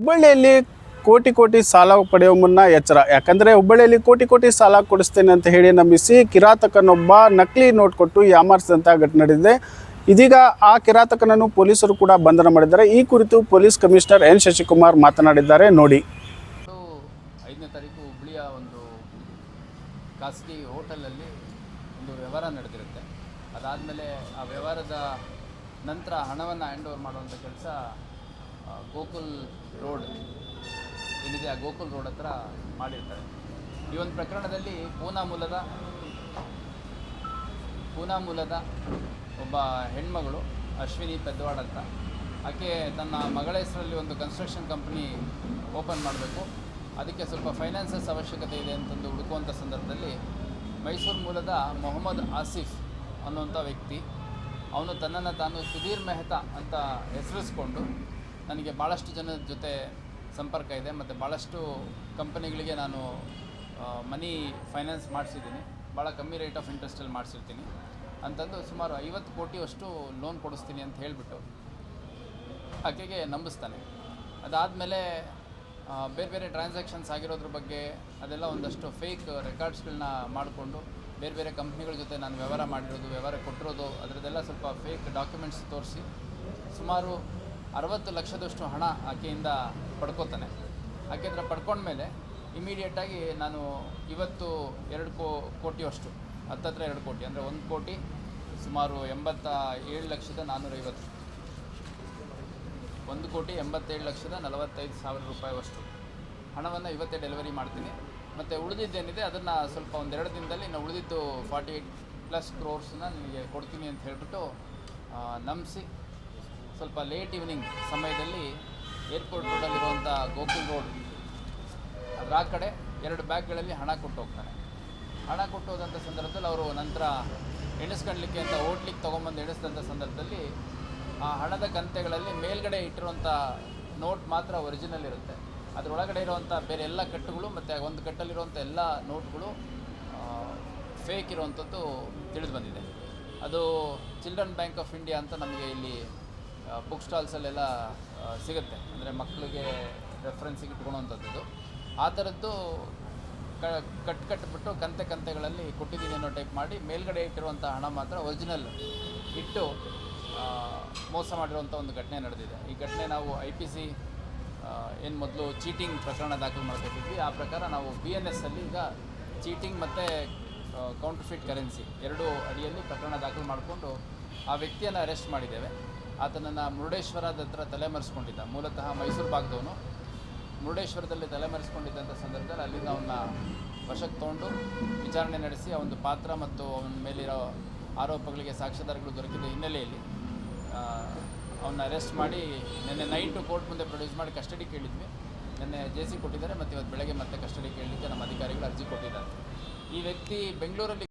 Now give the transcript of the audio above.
ಹುಬ್ಬಳ್ಳಿಯಲ್ಲಿ ಕೋಟಿ ಕೋಟಿ ಸಾಲ ಪಡೆಯುವ ಮುನ್ನ ಎಚ್ಚರ. ಯಾಕಂದರೆ ಹುಬ್ಬಳ್ಳಿಯಲ್ಲಿ ಕೋಟಿ ಕೋಟಿ ಸಾಲ ಕೊಡಿಸ್ತೇನೆ ಅಂತ ಹೇಳಿ ನಂಬಿಸಿ ಕಿರಾತಕನೊಬ್ಬ ನಕಲಿ ನೋಟ್ ಕೊಟ್ಟು ಯಾಮಾರಿಸಿದಂಥ ಘಟನೆ ನಡೆದಿದೆ. ಇದೀಗ ಆ ಕಿರಾತಕನನ್ನು ಪೊಲೀಸರು ಕೂಡ ಬಂಧನ ಮಾಡಿದ್ದಾರೆ. ಈ ಕುರಿತು ಪೊಲೀಸ್ ಕಮಿಷನರ್ ಎನ್ ಶಶಿಕುಮಾರ್ ಮಾತನಾಡಿದ್ದಾರೆ. ನೋಡಿ. ಐದನೇ ತಾರೀಕು ಹುಬ್ಬಳ್ಳಿಯ ಒಂದು ಖಾಸಗಿ ಹೋಟೆಲಲ್ಲಿ ಒಂದು ವ್ಯವಹಾರ ನಡೆದಿರುತ್ತೆ. ಅದಾದಮೇಲೆ ಆ ವ್ಯವಹಾರದ ನಂತರ ಹಣವನ್ನು ಹ್ಯಾಂಡ್ ಓವರ್ ಮಾಡುವಂಥ ಕೆಲಸ ಗೋಕುಲ್ ರೋಡ್ ಏನಿದೆ, ಆ ಗೋಕುಲ್ ರೋಡ್ ಹತ್ರ ಮಾಡಿರ್ತಾರೆ. ಈ ಒಂದು ಪ್ರಕರಣದಲ್ಲಿ ಪೂನಾ ಮೂಲದ ಪೂನಾ ಮೂಲದ ಒಬ್ಬ ಹೆಣ್ಮಗಳು, ಅಶ್ವಿನಿ ಪೆದ್ವಾಡ್ ಅಂತ. ಆಕೆ ತನ್ನ ಮಗಳ ಹೆಸರಲ್ಲಿ ಒಂದು ಕನ್ಸ್ಟ್ರಕ್ಷನ್ ಕಂಪ್ನಿ ಓಪನ್ ಮಾಡಬೇಕು. ಅದಕ್ಕೆ ಸ್ವಲ್ಪ ಫೈನಾನ್ಸಸ್ ಅವಶ್ಯಕತೆ ಇದೆ ಅಂತಂದು ಹುಡುಕುವಂಥ ಸಂದರ್ಭದಲ್ಲಿ ಮೈಸೂರು ಮೂಲದ ಮೊಹಮ್ಮದ್ ಆಸಿಫ್ ಅನ್ನುವಂಥ ವ್ಯಕ್ತಿ, ಅವನು ತನ್ನನ್ನು ತಾನು ಸುಧೀರ್ ಮೆಹ್ತಾ ಅಂತ ಹೆಸರಿಸ್ಕೊಂಡು ನನಗೆ ಭಾಳಷ್ಟು ಜನದ ಜೊತೆ ಸಂಪರ್ಕ ಇದೆ ಮತ್ತು ಭಾಳಷ್ಟು ಕಂಪನಿಗಳಿಗೆ ನಾನು ಮನಿ ಫೈನಾನ್ಸ್ ಮಾಡಿಸಿದ್ದೀನಿ. ಭಾಳ ಕಮ್ಮಿ ರೇಟ್ ಆಫ್ ಇಂಟ್ರೆಸ್ಟಲ್ಲಿ ಮಾಡಿಸಿರ್ತೀನಿ. ಅಂತಂದು ಸುಮಾರು ಐವತ್ತು ಕೋಟಿಯಷ್ಟು ಲೋನ್ ಕೊಡಿಸ್ತೀನಿ ಅಂತ ಹೇಳಿಬಿಟ್ಟು ಆಕೆಗೆ ನಂಬಿಸ್ತಾನೆ. ಅದಾದಮೇಲೆ ಬೇರೆ ಬೇರೆ ಟ್ರಾನ್ಸಾಕ್ಷನ್ಸ್ ಆಗಿರೋದ್ರ ಬಗ್ಗೆ ಅದೆಲ್ಲ ಒಂದಷ್ಟು ಫೇಕ್ ರೆಕಾರ್ಡ್ಸ್ಗಳನ್ನ ಮಾಡಿಕೊಂಡು ಬೇರೆ ಬೇರೆ ಕಂಪ್ನಿಗಳ ಜೊತೆ ನಾನು ವ್ಯವಹಾರ ಮಾಡಿರೋದು, ವ್ಯವಹಾರ ಕೊಟ್ಟಿರೋದು, ಅದರದ್ದೆಲ್ಲ ಸ್ವಲ್ಪ ಫೇಕ್ ಡಾಕ್ಯುಮೆಂಟ್ಸ್ ತೋರಿಸಿ ಸುಮಾರು ಅರವತ್ತು ಲಕ್ಷದಷ್ಟು ಹಣ ಆಕೆಯಿಂದ ಪಡ್ಕೋತಾನೆ. ಆಕೆ ಹತ್ರ ಪಡ್ಕೊಂಡ್ಮೇಲೆ ಇಮಿಡಿಯೇಟಾಗಿ ನಾನು ಇವತ್ತು ಎರಡು ಕೋ ಕೋಟಿಯಷ್ಟು ಹತ್ತತ್ರ ಎರಡು ಕೋಟಿ, ಅಂದರೆ ಒಂದು ಕೋಟಿ ಸುಮಾರು ಎಂಬತ್ತ ಏಳು ಲಕ್ಷದ ನಾನ್ನೂರೈವತ್ತು ಒಂದು ಕೋಟಿ ಎಂಬತ್ತೇಳು ಲಕ್ಷದ ನಲವತ್ತೈದು ಸಾವಿರ ರೂಪಾಯಿವಷ್ಟು ಹಣವನ್ನು ಇವತ್ತೇ ಡೆಲಿವರಿ ಮಾಡ್ತೀನಿ. ಮತ್ತು ಉಳಿದಿದ್ದೇನಿದೆ, ಅದನ್ನು ಸ್ವಲ್ಪ ಒಂದೆರಡು ದಿನದಲ್ಲಿ ನಾನು ಉಳಿದಿದ್ದು ಫಾರ್ಟಿ ಏಯ್ಟ್ ಪ್ಲಸ್ ಕ್ರೋರ್ಸನ್ನ ನಿಮಗೆ ಕೊಡ್ತೀನಿ ಅಂತ ಹೇಳಿಬಿಟ್ಟು ನಂಬಿಸಿ ಸ್ವಲ್ಪ ಲೇಟ್ ಈವ್ನಿಂಗ್ ಸಮಯದಲ್ಲಿ ಏರ್ಪೋರ್ಟ್ ರೋಡಲ್ಲಿರುವಂಥ ಗೋಕುಲ್ ರೋಡ್ ಅದರ ಆ ಕಡೆ ಎರಡು ಬ್ಯಾಗ್ಗಳಲ್ಲಿ ಹಣ ಕೊಟ್ಟು ಹೋಗ್ತಾರೆ. ಹಣ ಕೊಟ್ಟು ಹೋದಂಥ ಸಂದರ್ಭದಲ್ಲಿ ಅವರು ನಂತರ ಎಣಿಸ್ಕೊಳ್ಲಿಕ್ಕೆ ಅಂತ ಹೋಟ್ಲಿಗೆ ತೊಗೊಂಬಂದು ಎಣಿಸಿದಂಥ ಸಂದರ್ಭದಲ್ಲಿ ಆ ಹಣದ ಕಂತೆಗಳಲ್ಲಿ ಮೇಲ್ಗಡೆ ಇಟ್ಟಿರುವಂಥ ನೋಟ್ ಮಾತ್ರ ಒರಿಜಿನಲ್ ಇರುತ್ತೆ. ಅದರೊಳಗಡೆ ಇರುವಂಥ ಬೇರೆ ಎಲ್ಲ ಕಟ್ಟುಗಳು ಮತ್ತು ಒಂದು ಕಟ್ಟಲ್ಲಿರುವಂಥ ಎಲ್ಲ ನೋಟ್ಗಳು ಫೇಕ್ ಇರುವಂಥದ್ದು ತಿಳಿದು ಬಂದಿದೆ. ಅದು ಚಿಲ್ಡ್ರನ್ ಬ್ಯಾಂಕ್ ಆಫ್ ಇಂಡಿಯಾ ಅಂತ ನಮಗೆ ಇಲ್ಲಿ ಬುಕ್ ಸ್ಟಾಲ್ಸಲ್ಲೆಲ್ಲ ಸಿಗುತ್ತೆ. ಅಂದರೆ ಮಕ್ಕಳಿಗೆ ರೆಫರೆನ್ಸಿಗೆ ಇಟ್ಕೊಳೋವಂಥದ್ದು ಆ ಥರದ್ದು ಕ, ಕಟ್ ಕಟ್ಬಿಟ್ಟು ಕಂತೆ ಕಂತೆಗಳಲ್ಲಿ ಕೊಟ್ಟಿದ್ದೀನಿ ಅನ್ನೋ ಟೈಪ್ ಮಾಡಿ ಮೇಲ್ಗಡೆ ಇಟ್ಟಿರುವಂಥ ಹಣ ಮಾತ್ರ ಒರಿಜಿನಲ್ ಇಟ್ಟು ಮೋಸ ಮಾಡಿರುವಂಥ ಒಂದು ಘಟನೆ ನಡೆದಿದೆ. ಈ ಘಟನೆ ನಾವು ಐ ಪಿ ಸಿ ಏನು ಮೊದಲು ಚೀಟಿಂಗ್ ಪ್ರಕರಣ ದಾಖಲು ಮಾಡ್ಕೊತಿದ್ವಿ ಆ ಪ್ರಕಾರ ನಾವು ಬಿ ಎನ್ ಎಸ್ಸಲ್ಲಿ ಈಗ ಚೀಟಿಂಗ್ ಮತ್ತು ಕೌಂಟರ್ಫಿಟ್ ಕರೆನ್ಸಿ ಎರಡೂ ಅಡಿಯಲ್ಲಿ ಪ್ರಕರಣ ದಾಖಲು ಮಾಡಿಕೊಂಡು ಆ ವ್ಯಕ್ತಿಯನ್ನು ಅರೆಸ್ಟ್ ಮಾಡಿದ್ದೇವೆ. ಆತನನ್ನು ಮುರುಡೇಶ್ವರದ ಹತ್ರ ತಲೆಮರೆಸ್ಕೊಂಡಿದ್ದ. ಮೂಲತಃ ಮೈಸೂರು ಭಾಗದವನು. ಮುರುಡೇಶ್ವರದಲ್ಲಿ ತಲೆಮರೆಸ್ಕೊಂಡಿದ್ದಂಥ ಸಂದರ್ಭದಲ್ಲಿ ಅಲ್ಲಿಂದ ಅವನ್ನ ವಶಕ್ಕೆ ತೊಗೊಂಡು ವಿಚಾರಣೆ ನಡೆಸಿ ಆ ಒಂದು ಪಾತ್ರ ಮತ್ತು ಅವನ ಮೇಲಿರೋ ಆರೋಪಗಳಿಗೆ ಸಾಕ್ಷ್ಯಾಧಾರಗಳು ದೊರಕಿದ ಹಿನ್ನೆಲೆಯಲ್ಲಿ ಅವನ್ನ ಅರೆಸ್ಟ್ ಮಾಡಿ ನಿನ್ನೆ ನೈಟು ಕೋರ್ಟ್ ಮುಂದೆ ಪ್ರೊಡ್ಯೂಸ್ ಮಾಡಿ ಕಸ್ಟಡಿ ಕೇಳಿದ್ವಿ. ನಿನ್ನೆ ಜೆ ಸಿ ಕೊಟ್ಟಿದ್ದಾರೆ ಮತ್ತು ಇವತ್ತು ಬೆಳಗ್ಗೆ ಮತ್ತೆ ಕಸ್ಟಡಿ ಕೇಳಲಿಕ್ಕೆ ನಮ್ಮ ಅಧಿಕಾರಿಗಳು ಅರ್ಜಿ ಕೊಟ್ಟಿದ್ದಾರೆ. ಈ ವ್ಯಕ್ತಿ ಬೆಂಗಳೂರಲ್ಲಿ